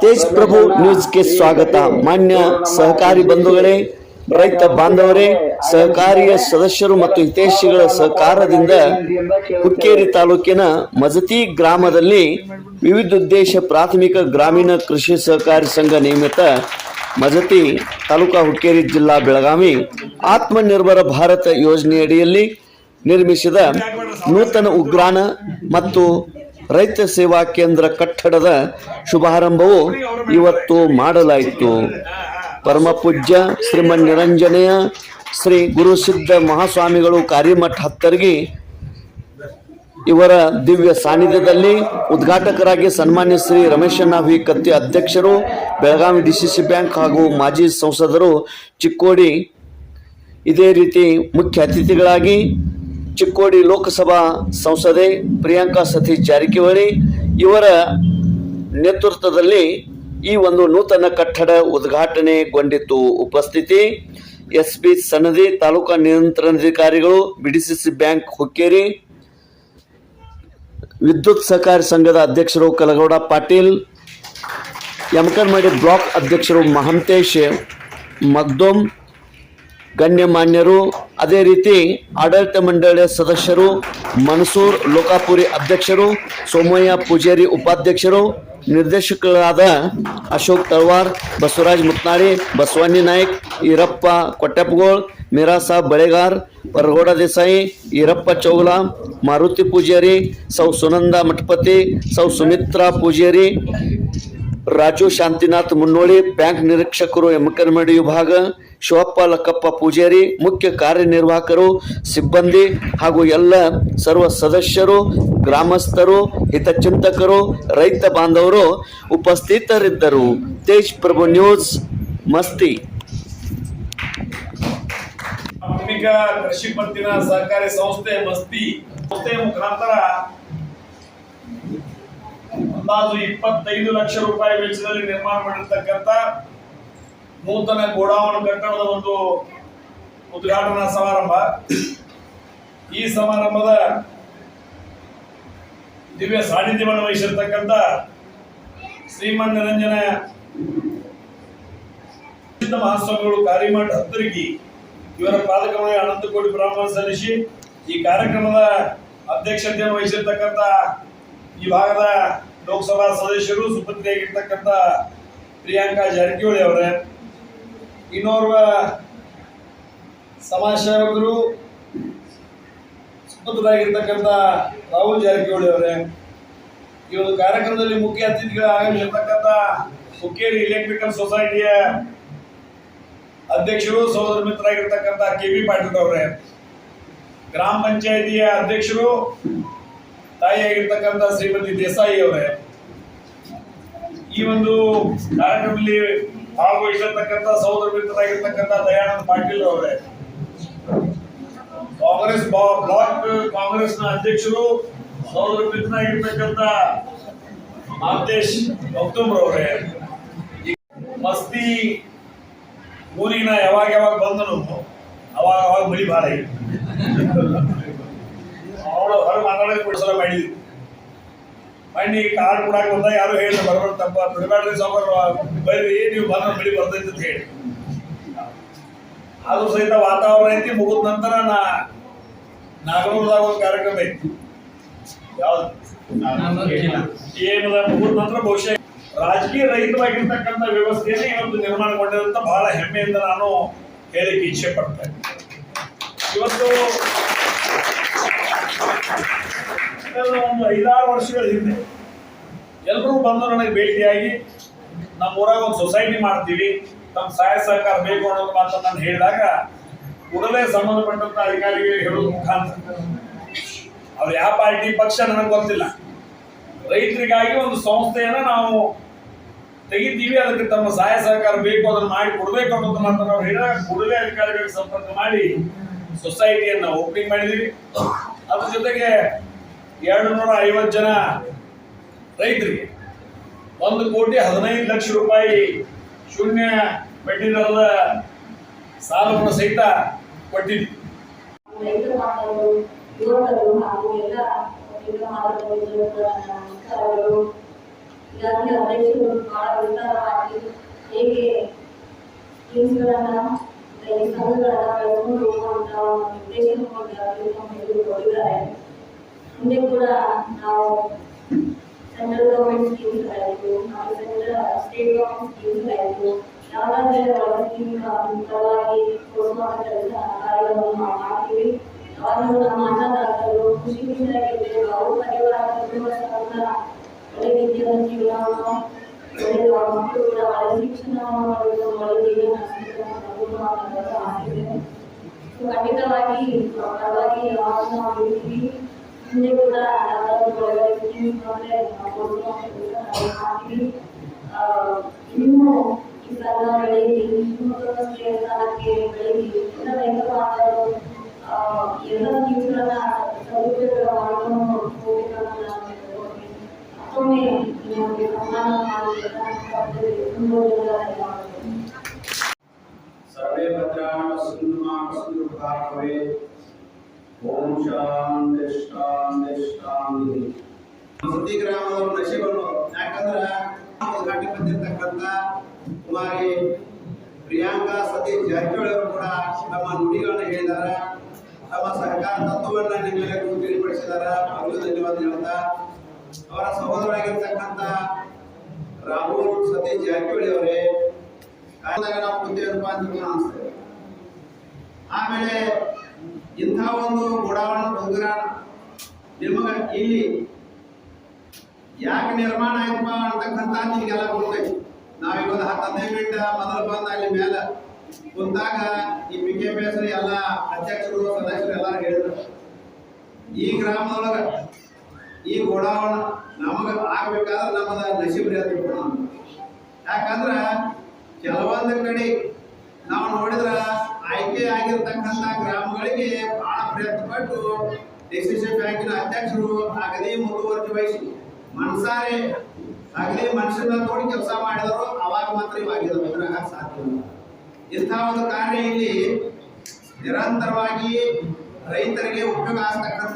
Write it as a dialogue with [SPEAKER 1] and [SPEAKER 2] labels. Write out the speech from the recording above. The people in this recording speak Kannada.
[SPEAKER 1] ತೇಜ್ ಪ್ರಭು ನ್ಯೂಸ್ಗೆ ಸ್ವಾಗತ. ಮಾನ್ಯ ಸಹಕಾರಿ ಬಂಧುಗಳೇ, ರೈತ ಬಾಂಧವರೇ, ಸಹಕಾರಿಯ ಸದಸ್ಯರು ಮತ್ತು ಹಿತೈಷಿಗಳ ಸಹಕಾರದಿಂದ ಹುಕ್ಕೇರಿ ತಾಲೂಕಿನ ಮಜತಿ ಗ್ರಾಮದಲ್ಲಿ ವಿವಿಧ ಉದ್ದೇಶ ಪ್ರಾಥಮಿಕ ಗ್ರಾಮೀಣ ಕೃಷಿ ಸಹಕಾರಿ ಸಂಘ ನಿಯಮಿತ ಮಜತಿ ತಾಲೂಕಾ ಹುಕ್ಕೇರಿ ಜಿಲ್ಲಾ ಬೆಳಗಾವಿ ಆತ್ಮನಿರ್ಭರ ಭಾರತ ಯೋಜನೆಯಡಿಯಲ್ಲಿ ನಿರ್ಮಿಸಿದ ನೂತನ ಉಗ್ರಾಣ ಮತ್ತು ರೈತ ಸೇವಾ ಕೇಂದ್ರ ಕಟ್ಟಡದ ಶುಭಾರಂಭವು ಇವತ್ತು ಮಾಡಲಾಯಿತು. ಪರಮಪೂಜ್ಯ ಶ್ರೀಮನ್ ನಿರಂಜನೆಯ ಶ್ರೀ ಗುರುಸಿದ್ಧ ಮಹಾಸ್ವಾಮಿಗಳು ಕಾರ್ಯಮಠ ಹತ್ತರ್ಗಿ ಇವರ ದಿವ್ಯ ಸಾನ್ನಿಧ್ಯದಲ್ಲಿ ಉದ್ಘಾಟಕರಾಗಿ ಸನ್ಮಾನ್ಯ ಶ್ರೀ ರಮೇಶಣ್ಣ ವಿ ಕತ್ತಿ ಅಧ್ಯಕ್ಷರು, ಬೆಳಗಾವಿ ಡಿಸಿಸಿ ಬ್ಯಾಂಕ್ ಹಾಗೂ ಮಾಜಿ ಸಂಸದರು ಚಿಕ್ಕೋಡಿ ಇದೇ ರೀತಿ ಮುಖ್ಯ ಅತಿಥಿಗಳಾಗಿ ಚಿಕ್ಕೋಡಿ ಲೋಕಸಭಾ ಸಂಸದೆ ಪ್ರಿಯಾಂಕಾ ಸತೀಶ್ ಜಾರಕಿಹೊಳಿ ಇವರ ನೇತೃತ್ವದಲ್ಲಿ ಈ ಒಂದು ನೂತನ ಕಟ್ಟಡ ಉದ್ಘಾಟನೆಗೊಂಡಿತ್ತು. ಉಪಸ್ಥಿತಿ ಎಸ್ ಪಿ ಸನ್ನದಿ ತಾಲೂಕಾ ನಿಯಂತ್ರಣಾಧಿಕಾರಿಗಳು, ಬಿಡಿಸಿಸಿ ಬ್ಯಾಂಕ್ ಹುಕ್ಕೇರಿ, ವಿದ್ಯುತ್ ಸಹಕಾರಿ ಸಂಘದ ಅಧ್ಯಕ್ಷರು ಕಲಗೌಡ ಪಾಟೀಲ್ ಯಮಕನ್ಮಡಿ ಬ್ಲಾಕ್ ಅಧ್ಯಕ್ಷರು ಮಹಂತೇಶ್ ಮಗ್ದೋಮ್ ಗಣ್ಯಮಾನ್ಯರು, ಅದೇ ರೀತಿ ಆಡಳಿತ ಮಂಡಳಿಯ ಸದಸ್ಯರು ಮನ್ಸೂರ್ ಲೋಕಾಪುರಿ ಅಧ್ಯಕ್ಷರು, ಸೋಮಯ್ಯ ಪೂಜಾರಿ ಉಪಾಧ್ಯಕ್ಷರು, ನಿರ್ದೇಶಕರಾದ ಅಶೋಕ್ ತಳವಾರ್, ಬಸವರಾಜ್ ಮುತ್ನಾಡಿ, ಬಸವಣ್ಣಿ ನಾಯ್ಕ್, ಈರಪ್ಪ ಕೊಟ್ಟಪ್ಪಗೋಳ್ ಮೀರಾ ಸಾಬ್ ಬಳೆಗಾರ್, ಪರಗೋಡ ದೇಸಾಯಿ, ಈರಪ್ಪ ಚೌಲ, ಮಾರುತಿ ಪೂಜಾರಿ, ಸೌ ಸುನಂದ ಮಠಪತಿ, ಸೌ ಸುಮಿತ್ರಾ ಪೂಜಾರಿ ರಾಜು ಶಾಂತಿನಾಥ್ ಮುನ್ನೋಳಿ, ಬ್ಯಾಂಕ್ ನಿರೀಕ್ಷಕರು ಎಮ್ಮಕನಮಡಿ ವಿಭಾಗ ಶಿವಪ್ಪ ಲಕ್ಕಪ್ಪ ಪೂಜಾರಿ, ಮುಖ್ಯ ಕಾರ್ಯನಿರ್ವಾಹಕರು, ಸಿಬ್ಬಂದಿ ಹಾಗೂ ಎಲ್ಲ ಸರ್ವ ಸದಸ್ಯರು, ಗ್ರಾಮಸ್ಥರು, ಹಿತಚಿಂತಕರು, ರೈತ ಬಾಂಧವರು ಉಪಸ್ಥಿತರಿದ್ದರು. ತೇಜ್ ಪ್ರಭು ನ್ಯೂಸ್, ಮಸ್ತಿ.
[SPEAKER 2] ಕೃಷಿ ಪತ್ತಿನ ಸಹಕಾರಿ ಸಂಸ್ಥೆ ಮಸ್ತಿ. ಸಂಸ್ಥೆಯ ಮುಖಾಂತರ ಅಂದಾಜು ಇಪ್ಪತ್ತೈದು ಲಕ್ಷ ರೂಪಾಯಿ ವೆಚ್ಚದಲ್ಲಿ ನಿರ್ಮಾಣ ಮಾಡಿರ್ತಕ್ಕಂಥ ನೂತನ ಗೋಡಾವಣ ಕಟ್ಟಡದ ಒಂದು ಉದ್ಘಾಟನಾ ಸಮಾರಂಭ. ಈ ಸಮಾರಂಭದ ದಿವ್ಯ ಸಾನ್ನಿಧ್ಯವನ್ನು ವಹಿಸಿರ್ತಕ್ಕಂಥ ಶ್ರೀಮನ್ ನಿರಂಜನ ಮಹಾಸ್ವಾಮಿಗಳು ಕಾರ್ಯಮಠ ಹತ್ತರಿಗಿ ಇವರ ಪಾದಕವಾಗಿ ಅನಂತ ಕೋಟಿ ಬ್ರಾಹ್ಮಣ ಸಲ್ಲಿಸಿ ಈ ಕಾರ್ಯಕ್ರಮದ ಅಧ್ಯಕ್ಷತೆಯನ್ನು ವಹಿಸಿರ್ತಕ್ಕಂಥ ಈ ಭಾಗದ ಲೋಕಸಭಾ ಸದಸ್ಯರು ಸುಪತ್ನಿಯಾಗಿರ್ತಕ್ಕಂಥ ಪ್ರಿಯಾಂಕಾ ಜಾರಕಿಹೊಳಿ ಅವರೇ, ಇನ್ನೋರ್ವ ಸಮಾಜ ಸೇವಕರು ಸುಪುತ್ರರಾಗಿರ್ತಕ್ಕಂಥ ರಾಹುಲ್ ಜಾರಕಿಹೊಳಿ ಅವರೇ, ಈ ಒಂದು ಕಾರ್ಯಕ್ರಮದಲ್ಲಿ ಮುಖ್ಯ ಅತಿಥಿಗಳಾಗಿರ್ತಕ್ಕಂಥ ಹುಕ್ಕೇರಿ ಎಲೆಕ್ಟ್ರಿಕಲ್ ಸೊಸೈಟಿಯ ಅಧ್ಯಕ್ಷರು, ಸಹೋದರ ಮಿತ್ರರಾಗಿರ್ತಕ್ಕಂಥ ಕೆ ಬಿ ಪಾಟೀಲ್ ಅವರೇ, ಗ್ರಾಮ ಪಂಚಾಯಿತಿಯ ಅಧ್ಯಕ್ಷರು ತಾಯಿಯಾಗಿರ್ತಕ್ಕಂಥ ಶ್ರೀಮತಿ ದೇಸಾಯಿ ಅವರೇ, ಈ ಒಂದು ಕಾರ್ಯಕ್ರಮದಲ್ಲಿ ಭಾಗವಹಿಸಿರ್ತಕ್ಕಂಥ ಸಹೋದರ ಮಿತ್ರರಾಗಿರ್ತಕ್ಕಂಥ ದಯಾನಂದ ಪಾಟೀಲ್ ಅವರೇ, ಕಾಂಗ್ರೆಸ್ ಬ್ಲಾಕ್ ಕಾಂಗ್ರೆಸ್ನ ಅಧ್ಯಕ್ಷರು, ಸಹೋದರ ಮಿತ್ರರಾಗಿರ್ತಕ್ಕಂಥ ಮಾತೇಶ್ ಗೌತಮ್ರ ಅವರೇ ಮಸ್ತಿ ಊರಿನ ಯಾವಾಗ ಯಾವಾಗ ಬಂದನು, ಅವಾಗ ಅವಾಗ ಮಳಿ ಭಾಳ ಹೊರ ಕೂಡ ಸಲ ಮಾಡಿದ್ವಿ ಮಣ್ಣಿ ಕಾರ್ಡ್ ಕೊಡಕ್ಕೆ ಬಂದ, ಯಾರು ಹೇಳಿ ಬರಬಾರ ತಪ್ಪ ಬಿಡಬೇಡ್ರಿ ಸಾಂಬಾರು ಬರ್ರಿ ನೀವು ಬಂದ್ರೆ ಬಿಡಿ, ಬರ್ತೈತೆ ಅಂತ ಹೇಳಿ. ಅದು ಸಹಿತ ವಾತಾವರಣ ಐತಿ, ಮುಗಿದ ನಂತರ ನಾ ನಾಗನೂರದಾಗ ಒಂದು ಕಾರ್ಯಕ್ರಮ ಐತಿ. ಯಾವ್ದು? ಏನದ ಮುಗಿದ ನಂತರ ಬಹುಶಃ ರಾಜಕೀಯ ರಹಿತವಾಗಿರ್ತಕ್ಕಂಥ ವ್ಯವಸ್ಥೆಯನ್ನೇ ಇವತ್ತು ನಿರ್ಮಾಣಗೊಂಡಿರುವಂತ ಬಹಳ ಹೆಮ್ಮೆಯಿಂದ ನಾನು ಹೇಳಿಕೆ ಇಚ್ಛೆ ಪಡ್ತೇನೆ. ಇವತ್ತು ಒಂದು ಐದಾರು ವರ್ಷಗಳ ಹಿಂದೆ. ಎಲ್ಲರೂ ಬಂದು ನನಗೆ ಭೇಟಿಯಾಗಿ ನಮ್ಮ ಊರಾಗ ಒಂದು ಸೊಸೈಟಿ ಮಾಡ್ತೀವಿ. ತಮ್ಮ ಸಹಾಯ ಸಹಕಾರ ಬೇಕು ಅನ್ನೋದು ಮಾತ್ರ ನಾನು ಹೇಳಿದಾಗ ಕೂಡಲೇ ಸಂಬಂಧಪಟ್ಟಂತ ಅಧಿಕಾರಿಗಳಿಗೆ ಹೇಳೋದು ಮುಖಾಂತರ. ಅವ್ರು ಯಾವ ಪಾರ್ಟಿ ಪಕ್ಷ ನನಗೆ ಗೊತ್ತಿಲ್ಲ. ರೈತರಿಗಾಗಿ ಒಂದು ಸಂಸ್ಥೆಯನ್ನು ನಾವು ತೆಗಿತೀವಿ, ಅದಕ್ಕೆ ತಮ್ಮ ಸಹಾಯ ಸಹಕಾರ ಬೇಕು, ಅದನ್ನು ಮಾಡಿ ಕೊಡಬೇಕು ಅನ್ನೋದು ಮಾತ್ರ ನಾವು ಹೇಳಿದಾಗ ಕೂಡಲೇ ಅಧಿಕಾರಿಗಳಿಗೆ ಸಂಪರ್ಕ ಮಾಡಿ ಸೊಸೈಟಿಯನ್ನು ಓಪನಿಂಗ್ ಮಾಡಿದೀವಿ. ಅದ್ರ ಜೊತೆಗೆ ಎರಡು ನೂರ ಐವತ್ತು ಜನ ರೈತರಿಗೆ ಒಂದು ಕೋಟಿ ಹದಿನೈದು ಲಕ್ಷ ರೂಪಾಯಿ ಶೂನ್ಯ ಬಡ್ಡಿ ದರದ ಸಾಲವನ್ನು ಸಹಿತ ಕೊಟ್ಟಿದ್ವಿ
[SPEAKER 3] ಹಾಗೂ చదువులు అలా ఎప్పుడు రూపం ఉంటాం ఉద్దేశం రూపం ఎదురు కొడుకురాయి ఉండే కూడా నా సెంట్రల్ గవర్నమెంట్ స్కీమ్స్ కాలేదు నాకు సెంట్రల్ స్టేట్ గవర్నమెంట్ స్కీమ్స్ కాలేదు యావరేజ్ మాట్లాడతారు ಕೆಲಸ ಕಾರ್ಯಗಳನ್ನು ನಾವು ಮಾಡ್ತೀವಿ ಯಾವಾಗಲೂ ನಮ್ಮ ಅನ್ನದಾತರು ಖುಷಿ ಖುಷಿಯಾಗಿರ್ಬೇಕು ಅವ್ರ ಪರಿವಾರ ಕುಟುಂಬ ಸಹ ಒಳ್ಳೆ ರೀತಿಯಾದ ಜೀವನವನ್ನು ಒಳ್ಳೆ ಅವ್ರ ಮಕ್ಕಳು ಕೂಡ ಒಳ್ಳೆ ಶಿಕ್ಷಣವನ್ನು ಮಾಡಬೇಕು ಒಳ್ಳೆ ಜೀವನ ನಡೆಸಬೇಕು ಅನ್ನೋದು ಮಾತಾಡೋದು ಆಸೆ ಇದೆ ಸೊ ಖಂಡಿತವಾಗಿ ಅವ್ರ ಪರವಾಗಿ ಯಾವಾಗ ನಾವು ಇರ್ತೀವಿ ಮುಂದೆ ಕೂಡ ಯಾವ್ದಾದ್ರು ಒಳ್ಳೆ ಸ್ಕೀಮ್ಸ್ ಬಂದ್ರೆ ನಾವು ಕೊಡುವಂತ
[SPEAKER 4] सर्वे भद्राः पश्यन्तु भागवे ಓಂ ಶಾಂತಿ ಶಾಂತಿ ಶಾಂತಿ ಸುದ್ದಿ ಗ್ರಾಮದವ್ರ ನಶೀಬನ್ನು ಯಾಕಂದ್ರ ನಾವು ಗಂಟೆ ಬಂದಿರ್ತಕ್ಕಂಥ ಕುಮಾರಿ ಪ್ರಿಯಾಂಕಾ ಸತೀಶ್ ಜಾರಕಿಹೊಳಿ ಅವರು ಕೂಡ ತಮ್ಮ ನುಡಿಗಳನ್ನ ಹೇಳಿದಾರ ತಮ್ಮ ಸಹಕಾರ ತತ್ವವನ್ನ ನಿಮ್ಮೆಲ್ಲರಿಗೂ ತಿಳಿಪಡಿಸಿದಾರ ಅವ್ರಿಗೂ ಧನ್ಯವಾದ ಹೇಳ್ತಾ ಅವರ ಸಹೋದರಾಗಿರ್ತಕ್ಕಂಥ ರಾಹುಲ್ ಸತೀಶ್ ಜಾರಕಿಹೊಳಿ ಅವರೇ ನಾವು ಕುಂತೇವಪ್ಪ ಅಂತ ಅನಿಸ್ತದೆ ಆಮೇಲೆ ಇಂಥ ಒಂದು ಗುಡಾವಣ ಉಗ್ರ ನಿಮಗೆ ಇಲ್ಲಿ ಯಾಕೆ ನಿರ್ಮಾಣ ಆಯ್ತಪ್ಪ ಅಂತಕ್ಕಂಥ ನಿಮಗೆಲ್ಲ ಗೊತ್ತೈತಿ ನಾವೀಗ ಒಂದು ಹತ್ತು ಹದಿನೈದು ಮಿನಿಟ್ ಮೊದಲು ಬಂದು ಅಲ್ಲಿ ಮೇಲೆ ಕುಂತಾಗ ಈ ಪಿ ಕೆ ಪಿ ಎಸ್ ಎಲ್ಲ ಅಧ್ಯಕ್ಷರು, ಸದಸ್ಯರು ಎಲ್ಲರೂ ಹೇಳಿದ್ರು. ಈ ಗ್ರಾಮದೊಳಗ ಈ ಗೋಡಾವಣ ನಮಗ ಆಗ್ಬೇಕಾದ್ರೆ ನಮ್ಮದ ನಸೀಬ್ರಿ ಅಂತ. ಯಾಕಂದ್ರ ಕೆಲವೊಂದು ಕಡೆ ನಾವು ನೋಡಿದ್ರ ಆಯ್ಕೆ ಆಗಿರ್ತಕ್ಕಂಥ ಗ್ರಾಮಗಳಿಗೆ ಬಹಳ ಪ್ರಯತ್ನ ಪಟ್ಟು ಡಿ ಸಿ ಸಿ ಬ್ಯಾಂಕಿನ ಅಧ್ಯಕ್ಷರು ಆಗಲೇ ಮುಂದುವರೆದು ವಹಿಸಿ ಮನ್ಸಾರೆ ಆಗಲೇ ಮನುಷ್ಯನ ನೋಡಿ ಕೆಲಸ ಮಾಡಿದರು, ಅವಾಗ ಮಾತ್ರ ಇವಾಗಿದ್ದಾವೆ ಇದ್ರಾಗ ಇಲ್ಲ. ಇಂಥ ಒಂದು ಕಾರ್ಯ ಇಲ್ಲಿ ನಿರಂತರವಾಗಿ ರೈತರಿಗೆ ಉಪಯೋಗ ಆಗ್ತಕ್ಕಂಥ